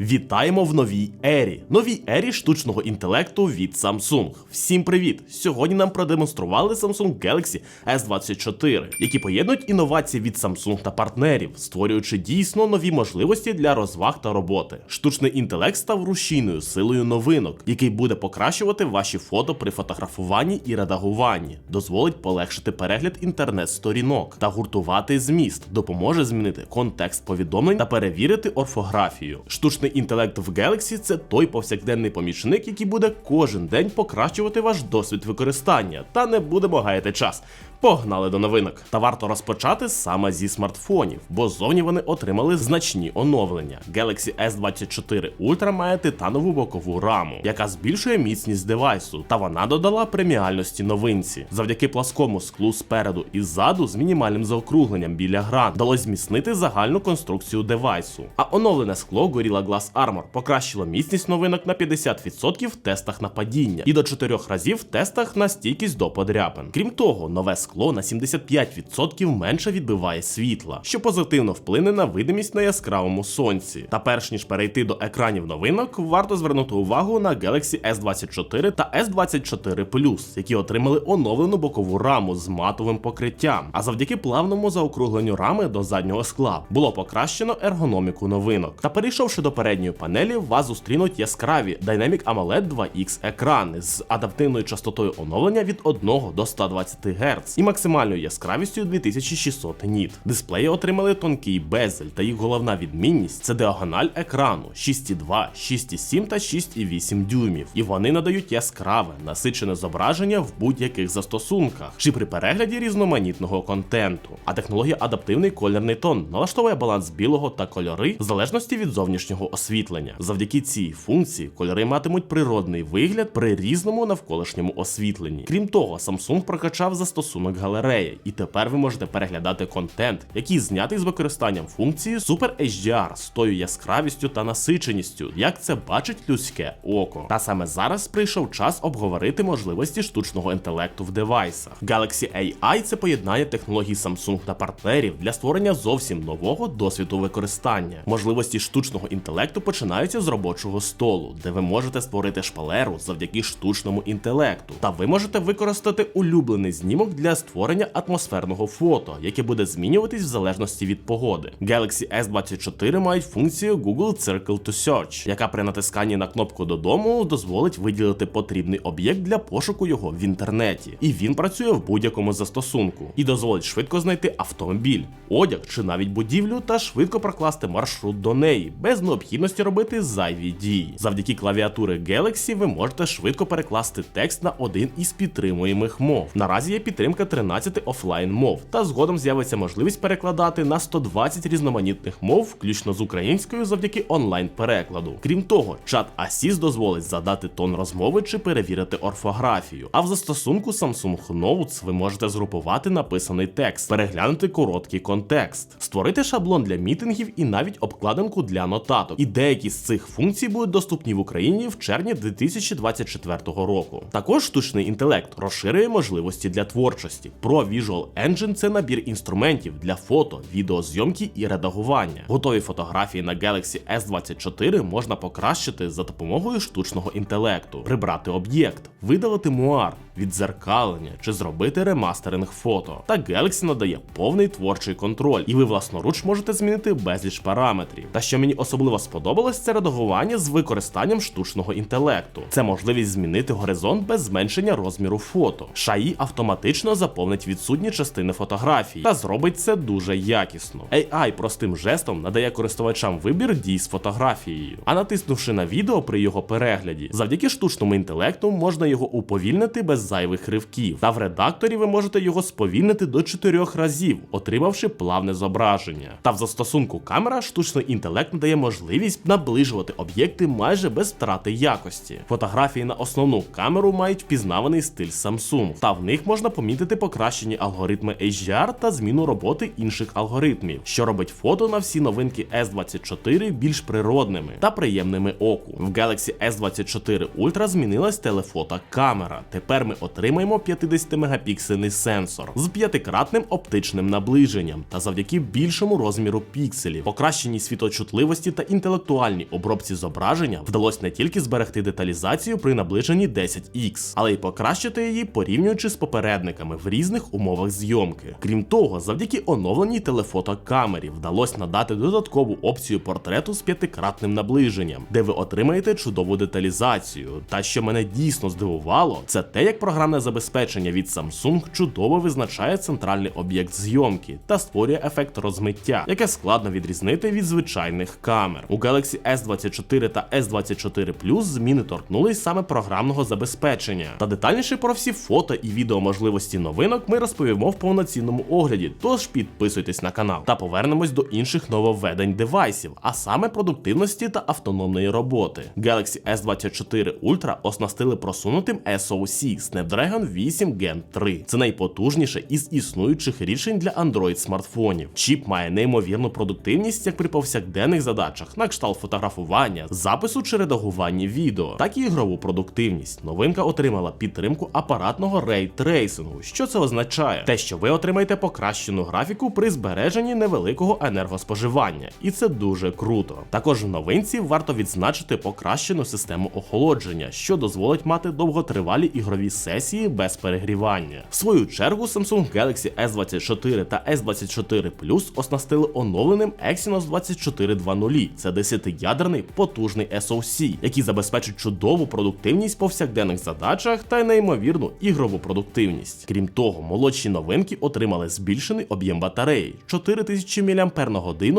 Вітаємо в новій ері, новій ері штучного інтелекту від Samsung. Всім привіт! Сьогодні нам продемонстрували Samsung Galaxy S24, які поєднують інновації від Samsung та партнерів, створюючи дійсно нові можливості для розваг та роботи. Штучний інтелект став рушійною силою новинок, який буде покращувати ваші фото при фотографуванні і редагуванні, дозволить полегшити перегляд інтернет-сторінок та гуртувати зміст, допоможе змінити контекст повідомлень та перевірити орфографію. Штучний інтелект в Galaxy – це той повсякденний помічник, який буде кожен день покращувати ваш досвід використання, та не будемо гаяти час. Погнали до новинок. Та варто розпочати саме зі смартфонів, бо зовні вони отримали значні оновлення. Galaxy S24 Ultra має титанову бокову раму, яка збільшує міцність девайсу, та вона додала преміальності новинці. Завдяки пласкому склу спереду і ззаду з мінімальним заокругленням біля гран вдалося зміцнити загальну конструкцію девайсу. А оновлене скло Gorilla Glass Armor покращило міцність новинок на 50% в тестах на падіння і до 4 разів в тестах на стійкість до подряпин. Крім того, нове скло на 75% менше відбиває світла, що позитивно вплине на видимість на яскравому сонці. Та перш ніж перейти до екранів новинок, варто звернути увагу на Galaxy S24 та S24 Plus, які отримали оновлену бокову раму з матовим покриттям. А завдяки плавному заокругленню рами до заднього скла було покращено ергономіку новинок. Та перейшовши до передньої панелі, вас зустрінуть яскраві Dynamic AMOLED 2X екрани з адаптивною частотою оновлення від 1 до 120 Гц і максимальною яскравістю 2600 ніт. Дисплеї отримали тонкий безель, та їх головна відмінність це діагональ екрану 6,2, 6,7 та 6,8 дюймів. І вони надають яскраве, насичене зображення в будь-яких застосунках чи при перегляді різноманітного контенту. А технологія адаптивний кольорний тон налаштовує баланс білого та кольори в залежності від зовнішнього освітлення. Завдяки цій функції кольори матимуть природний вигляд при різному навколишньому освітленні. Крім того, Samsung прокачав застосунок галерея, і тепер ви можете переглядати контент, який знятий з використанням функції Super HDR з тою яскравістю та насиченістю, як це бачить людське око. Та саме зараз прийшов час обговорити можливості штучного інтелекту в девайсах. Galaxy AI це поєднання технологій Samsung та партнерів для створення зовсім нового досвіду використання. Можливості штучного інтелекту починаються з робочого столу, де ви можете створити шпалеру завдяки штучному інтелекту. Та ви можете використати улюблений знімок для створення атмосферного фото, яке буде змінюватись в залежності від погоди. Galaxy S24 мають функцію Google Circle to Search, яка при натисканні на кнопку додому дозволить виділити потрібний об'єкт для пошуку його в інтернеті. І він працює в будь-якому застосунку і дозволить швидко знайти автомобіль, одяг чи навіть будівлю та швидко прокласти маршрут до неї, без необхідності робити зайві дії. Завдяки клавіатури Galaxy ви можете швидко перекласти текст на один із підтримуємих мов. Наразі є підтримка 13 офлайн мов, та згодом з'явиться можливість перекладати на 120 різноманітних мов, включно з українською завдяки онлайн перекладу. Крім того, чат Assist дозволить задати тон розмови чи перевірити орфографію. А в застосунку Samsung Notes ви можете згрупувати написаний текст, переглянути короткий контекст, створити шаблон для мітингів і навіть обкладинку для нотаток. І деякі з цих функцій будуть доступні в Україні в червні 2024 року. Також штучний інтелект розширює можливості для творчості. Pro Visual Engine – це набір інструментів для фото, відеозйомки і редагування. Готові фотографії на Galaxy S24 можна покращити за допомогою штучного інтелекту, прибрати об'єкт, видалити муар, відзеркалення чи зробити ремастеринг фото. Та Galaxy надає повний творчий контроль, і ви власноруч можете змінити безліч параметрів. Та що мені особливо сподобалось, це редагування з використанням штучного інтелекту. Це можливість змінити горизонт без зменшення розміру фото. Шаї автоматично заповнить відсутні частини фотографії та зробить це дуже якісно. AI простим жестом надає користувачам вибір дій з фотографією, а натиснувши на відео при його перегляді, завдяки штучному інтелекту можна його уповільнити без зайвих ривків. Та в редакторі ви можете його сповільнити до 4 разів, отримавши плавне зображення. Та в застосунку камера штучний інтелект надає можливість наближувати об'єкти майже без втрати якості. Фотографії на основну камеру мають впізнаваний стиль Samsung, та в них можна помітити покращені алгоритми HDR та зміну роботи інших алгоритмів, що робить фото на всі новинки S24 більш природними та приємними оку. В Galaxy S24 Ultra змінилась телефото камера. Тепер ми ми отримаємо 50-мегапіксельний сенсор з п'ятикратним оптичним наближенням та завдяки більшому розміру пікселів, покращеній світочутливості та інтелектуальній обробці зображення вдалося не тільки зберегти деталізацію при наближенні 10X, але й покращити її порівнюючи з попередниками в різних умовах зйомки. Крім того, завдяки оновленій телефотокамері вдалося надати додаткову опцію портрету з п'ятикратним наближенням, де ви отримаєте чудову деталізацію. Та що мене дійсно здивувало, це те, як програмне забезпечення від Samsung чудово визначає центральний об'єкт зйомки та створює ефект розмиття, яке складно відрізнити від звичайних камер. У Galaxy S24 та S24 Plus зміни торкнулись саме програмного забезпечення. Та детальніше про всі фото і відео можливості новинок ми розповімо в повноцінному огляді. Тож підписуйтесь на канал та повернемось до інших нововведень девайсів, а саме продуктивності та автономної роботи. Galaxy S24 Ultra оснастили просунутим SoC Snapdragon 8 Gen 3. Це найпотужніше із існуючих рішень для Android смартфонів. Чіп має неймовірну продуктивність як при повсякденних задачах, на кшталт фотографування, запису чи редагування відео, так і ігрову продуктивність. Новинка отримала підтримку апаратного рейтрейсингу. Що це означає? Те, що ви отримаєте покращену графіку при збереженні невеликого енергоспоживання, і це дуже круто. Також в новинці варто відзначити покращену систему охолодження, що дозволить мати довготривалі ігрові сесії без перегрівання. В свою чергу Samsung Galaxy S24 та S24 Plus оснастили оновленим Exynos 2420. Це 10-ядерний потужний SoC, який забезпечить чудову продуктивність повсякденних задачах та й неймовірну ігрову продуктивність. Крім того, молодші новинки отримали збільшений об'єм батареї 4000 мАч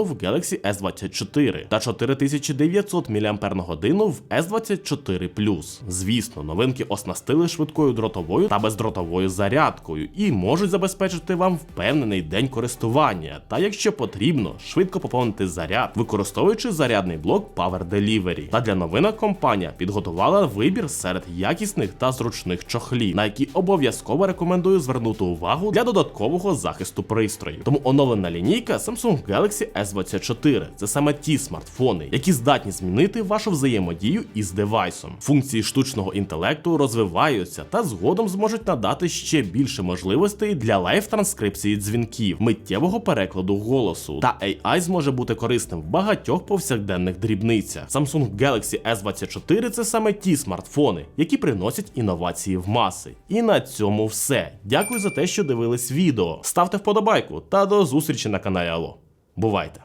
в Galaxy S24 та 4900 мАч в S24 Plus. Звісно, новинки оснастили швидкою дротовою та бездротовою зарядкою і можуть забезпечити вам впевнений день користування, та якщо потрібно, швидко поповнити заряд, використовуючи зарядний блок Power Delivery. Та для новинок компанія підготувала вибір серед якісних та зручних чохлів, на які обов'язково рекомендую звернути увагу для додаткового захисту пристрою. Тому оновлена лінійка Samsung Galaxy S24 це саме ті смартфони, які здатні змінити вашу взаємодію із девайсом. Функції штучного інтелекту розвиваються та згодом зможуть надати ще більше можливостей для лайв-транскрипції дзвінків, миттєвого перекладу голосу. Та AI зможе бути корисним в багатьох повсякденних дрібницях. Samsung Galaxy S24 це саме ті смартфони, які приносять інновації в маси. І на цьому все. Дякую за те, що дивились відео. Ставте вподобайку та до зустрічі на каналі Алло. Бувайте!